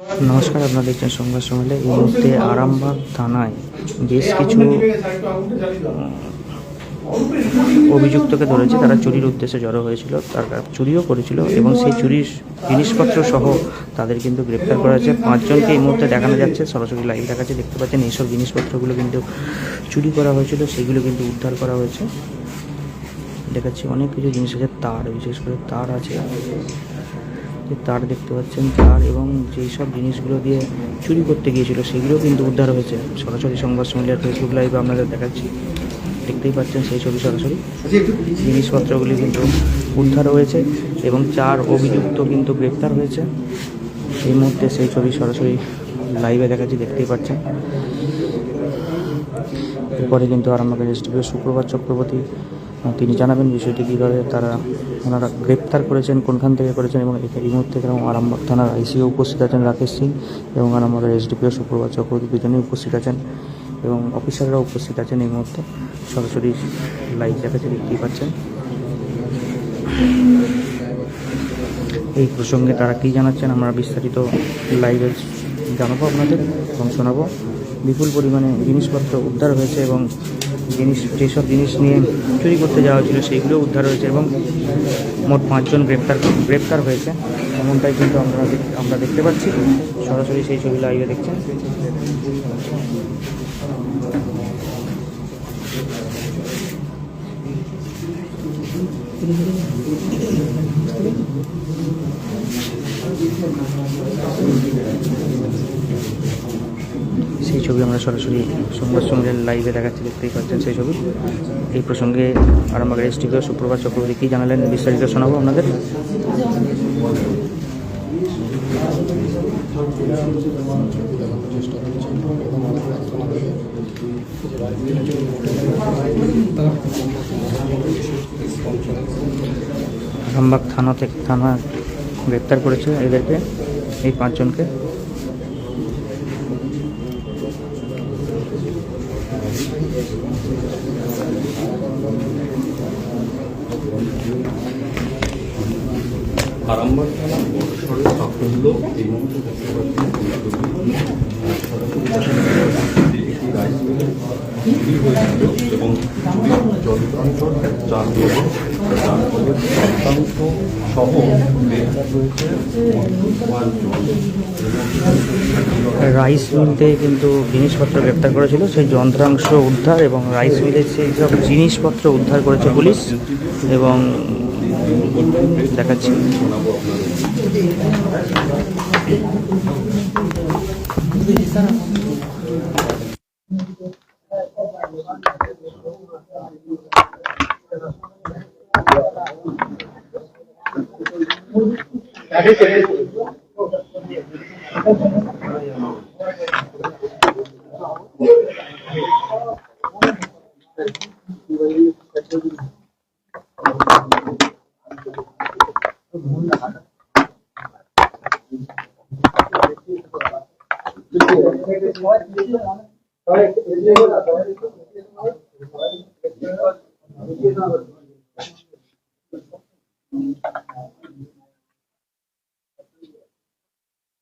নমস্কার, আপনারা দেখছেন সংবাদ সম্মেলনে। এই মুহূর্তে আরামবাগ থানায় বেশ কিছু অভিযুক্তকে ধরেছে। তারা চুরির উদ্দেশ্যে জড়ো হয়েছিল, তারা চুরিও করেছিল এবং সেই চুরির জিনিসপত্র সহ তাদের কিন্তু গ্রেপ্তার করা হয়েছে। পাঁচজনকে এই মুহূর্তে দেখানো যাচ্ছে। সরাসরি লাইভ দেখাচ্ছে। দেখতে পাচ্ছেন, এইসব জিনিসপত্রগুলো কিন্তু চুরি করা হয়েছিল, সেগুলো কিন্তু উদ্ধার করা হয়েছে। দেখাচ্ছি অনেক কিছু জিনিস আছে তার, বিশেষ করে তার আছে। যে তার দেখতে পাচ্ছেন, তার এবং যেই সব জিনিসগুলো দিয়ে চুরি করতে গিয়েছিল, সেগুলো কিন্তু উদ্ধার হয়েছে। সরাসরি সংবাদ সম্মেলনের ফেসবুক লাইভে আপনাদের দেখাচ্ছি। দেখতেই পাচ্ছেন সেই ছবি সরাসরি। জিনিসপত্রগুলি কিন্তু উদ্ধার হয়েছে এবং চার অভিযুক্ত কিন্তু গ্রেপ্তার হয়েছে। এই মুহূর্তে সেই ছবি সরাসরি লাইভে দেখাচ্ছি, দেখতেই পাচ্ছেন। এরপরে কিন্তু আরামবাগের এসডিপিও শুক্রবার চক্রবর্তী তিনি জানাবেন বিষয়টি কীভাবে তারা ওনারা গ্রেপ্তার করেছেন, কোনখান থেকে করেছেন এবং এই মুহূর্তে এবং আরামবাগ থানার আইসিও উপস্থিত আছেন রাকেশ সিং এবং আরামবাগের এসডিপিও শুক্রবার চক্রবর্তী দুজনেই উপস্থিত আছেন এবং অফিসাররা উপস্থিত আছেন এই মুহূর্তে। সরাসরি লাইভ দেখাচ্ছে দেখতেই পাচ্ছেন। এই প্রসঙ্গে তারা কী জানাচ্ছেন আমরা বিস্তারিত লাইভে জানাব আপনাদের এবং শোনাবো। বিপুল পরিমাণে জিনিসপত্র উদ্ধার হয়েছে এবং জিনিস, যেসব জিনিস নিয়ে চুরি করতে যাওয়া হয়েছিল সেইগুলো উদ্ধার হয়েছে এবং মোট পাঁচজন গ্রেপ্তার গ্রেপ্তার হয়েছে। এমনটাই কিন্তু আমরা আমরা দেখতে পাচ্ছি। সরাসরি সেই ছবি লাইভে দেখছেন। সেই ছবি আমরা সরাসরি সংবাদ সঙ্গে লাইভে দেখাচ্ছি, দেখতেই পাচ্ছেন সেই ছবি। এই প্রসঙ্গে আরামবাগের এসটিপিও সুপ্রভাত চক্রবর্তী কী জানালেন বিস্তারিত শোনাবো আপনাদের? আরামবাগ থানা থেকে থানা গ্রেপ্তার করেছে এদেরকে, এই পাঁচজনকে। সাফল্য রাইস মিলে চুরি হয়েছিল এবং রাইস কিন্তু জিনিসপত্র গ্রেপ্তার করেছিল। সেই যন্ত্রাংশ উদ্ধার এবং রাইস মিলের সেই সব জিনিসপত্র উদ্ধার করেছে পুলিশ এবং দেখাচ্ছি শোনাবো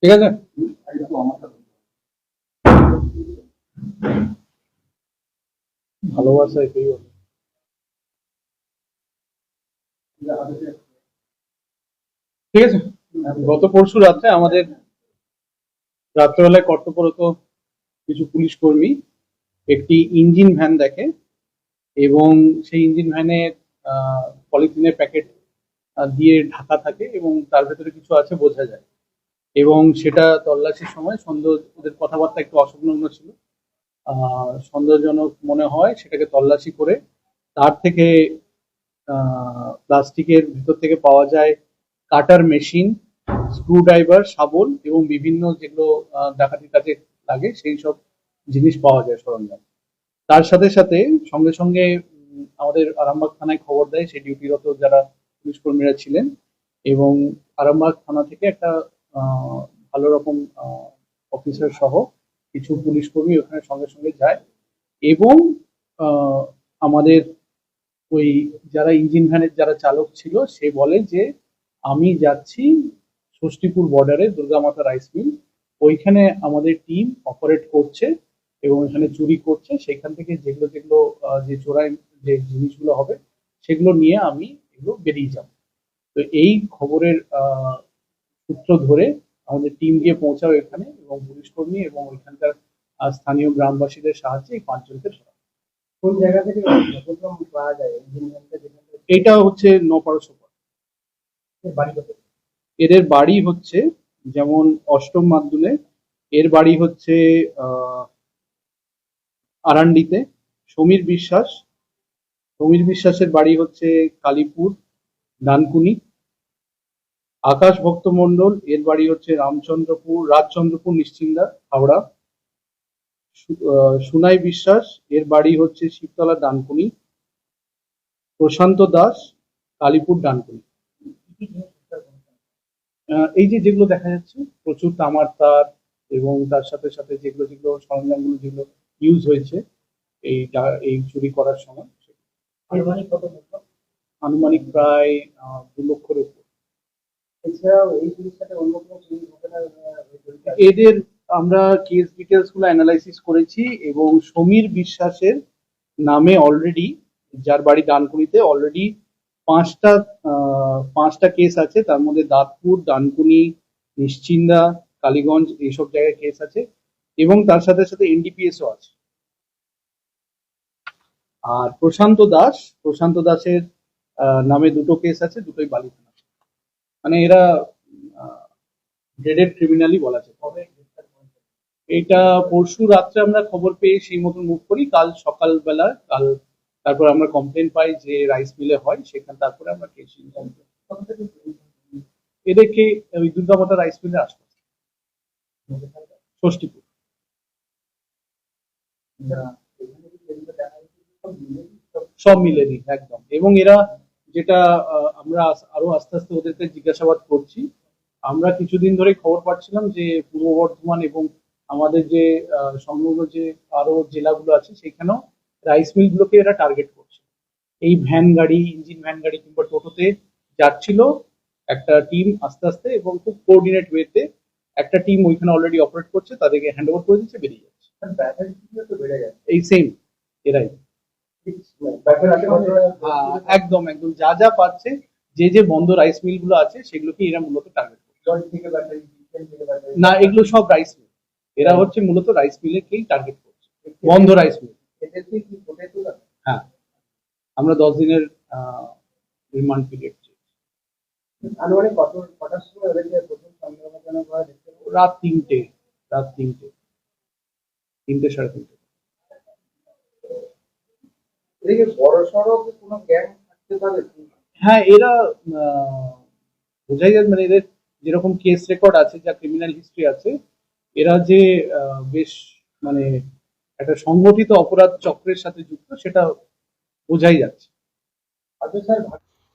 ঠিক আছে? ভালোবাসা এটাই ঠিক আছে? গত পরশু রাত্রে আমাদের রাত্রেবেলায় কর্তব্যরত কিছু পুলিশ কর্মী একটি ইঞ্জিন ভ্যান দেখে এবং সেই ইঞ্জিন ভ্যানে পলিথিনের প্যাকেট দিয়ে ঢাকা থাকে এবং তার ভেতরে কিছু আছে বোঝা যায়। এবং সেটা তল্লাশির সময় সন্দেহ, ওদের কথাবার্তা একটু অসংলগ্ন ছিল। সন্দেহজনক মনে হয় সেটাকে তল্লাশি করে তার থেকে প্লাস্টিকের ভিতর থেকে পাওয়া যায় কাটার মেশিন স্ক্রু ড্রাইভার শাবল এবং বিভিন্ন যেগুলো ডাকাতির কাজে লাগে, সেই সব জিনিস পাওয়া যায় সরঞ্জাম। তার সাথে সাথে সঙ্গে সঙ্গে আমাদের আরামবাগ থানায় খবর দেয় সেই ডিউটিরত যারা পুলিশ কর্মীরা ছিলেন এবং আরামবাগ থানা থেকে একটা ভালো রকম অফিসার সহ কিছু পুলিশ কর্মী ওখানে সঙ্গে সঙ্গে যায় এবং আমাদের ওই যারা ইঞ্জিন ভ্যানের যারা চালক ছিল সে বলে যে, আমি যাচ্ছি ষষ্ঠীপুর বর্ডারে দুর্গামাতা রাইস মিল ওইখানে আমাদের টিম অপারেট করছে এবং এখানে চুরি করছে সেখান থেকে যেগুলো যেগুলো যে চোরাই যে জিনিসগুলো হবে সেগুলো নিয়ে আমি এগুলো বেরিয়ে যাব। তো এই খবরের সূত্র ধরে আমাদের টিম গিয়ে পৌঁছাও এখানে এবং পুলিশ কর্মী এবং ওইখানকার স্থানীয় গ্রামবাসীদের সাহায্যে এই পাঁচজনকে ধরা কোন জায়গা থেকে পাওয়া যায় এইটা হচ্ছে নপাড়া সুপার। এদের বাড়ি হচ্ছে যেমন অষ্টম মাধ্যমে এর বাড়ি হচ্ছে আহ, আরান্ডিতে, সমীর বিশ্বাস। সমীর বিশ্বাসের বাড়ি হচ্ছে কালীপুর, ডানকুনি। আকাশ ভক্ত মণ্ডল, এর বাড়ি হচ্ছে রামচন্দ্রপুর, রাজচন্দ্রপুর, নিশ্চিন্দা, হাওড়া। সুনাই বিশ্বাস, এর বাড়ি হচ্ছে শিবতলা, ডানকুনি। প্রশান্ত দাস, কালীপুর, ডানকুনি। এই যে যেগুলো দেখা যাচ্ছে, প্রচুর তামার তার এবং তার সাথে সাথে যেগুলো যেগুলো সরঞ্জামগুলো, যেগুলো ইউজ হয়েছে এই এই চুরি করার সময়। আনুমানিক কত আনুমানিক প্রায় দু লক্ষের উপর। এছাড়াও এই অন্য কোনো ঘটনা? এদের আমরা কেস ডিটেলসগুলো অ্যানালাইসিস করেছি এবং সমীর বিশ্বাসের নামে অলরেডি যার বাড়ি ডানকুনিতে অলরেডি পাঁচটা পাঁচটা কেস আছে। তার মধ্যে দাঁতপুর ডানকুনি নিশ্চিন্দা কালীগঞ্জ এইসব জায়গায় কেস আছে। এবং তার সাথে সাথে এনডিপিএসও আছে। আর প্রশান্ত দাস, প্রশান্ত দাসের নামে দুটো কেস আছে, দুটোই বালি থানা। মানে এরা গ্রেডেড ক্রিমিনালই বলা যায়? এটা পরশু রাত্রে আমরা খবর পেয়ে সেই মতন মুভ করি। কাল সকালবেলা, কাল তারপর আমরা কমপ্লেন পাই যে রাইস মিলে হয়, সেখান তারপরে আমরা কেস এদেরকে ওই দুর্গামাতা রাইস মিলে আশপাশে ষষ্ঠীপুর না, এখানে কি যেগুলো দেখা যাচ্ছে সব মিলে দিই, একদম। এবং এরা যেটা আমরা আরও আস্তে আস্তে ওদেরকে জিজ্ঞাসাবাদ করছি। আমরা কিছুদিন ধরে খবর পাচ্ছিলাম যে পূর্ব বর্ধমান এবং আমাদের যে সংলগ্ন যে আরও জেলাগুলো আছে, সেখানেও রাইস মিলগুলোকে এরা টার্গেট করছে। এই ভ্যান গাড়ি ইঞ্জিন ভ্যান গাড়ি কিংবা টোটোতে যাচ্ছিল একটা টিম আস্তে আস্তে এবং খুব কোঅর্ডিনেট ওয়েতে একটা টিম ওইখানে অলরেডি অপারেট করছে, তাদেরকে হ্যান্ড ওভার করে দিচ্ছে, বেরিয়ে যাচ্ছে। এই সেম এরাই। একদম একদম যা যা পাচ্ছে যে যে বন্ধ রাইস মিলগুলো আছে সেগুলোকে এরা মূলত টার্গেট না এগুলো সব রাইস মিল এরা হচ্ছে মূলত রাইস মিলেকেই টার্গেট করছে। বন্ধ রাইস মিল হ্যাঁ। আমরা দশ দিনের রিমান্ড পিরিয়ড? রাত তিনটে রাত তিনটে। তিনটে সাড়ে তিনটে। বড় সড়ো কোনো গ্যাং থাকতে পারে হ্যাঁ এরা বোঝাই যায় মানে এদের যেরকম কেস রেকর্ড আছে যা ক্রিমিনাল হিস্ট্রি আছে এরা যে বেশ মানে একটা সংগঠিত অপরাধ চক্রের সাথে যুক্ত সেটা বোঝাই যাচ্ছে। আচ্ছা স্যার